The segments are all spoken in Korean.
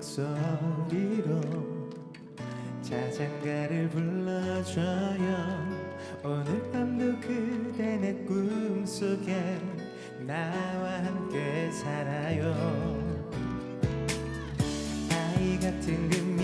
목소리로 자장가를 불러줘요. 오늘 밤도 그대 내 꿈속에 나와 함께 살아요. 아이 같은 그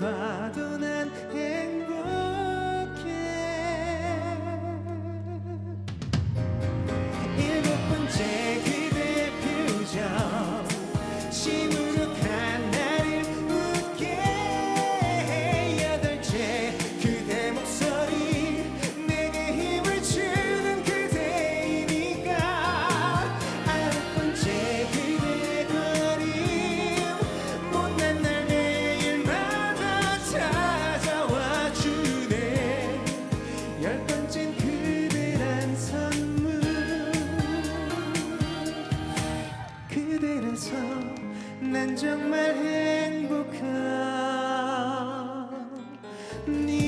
remember 있어서 난 정말 행복한 네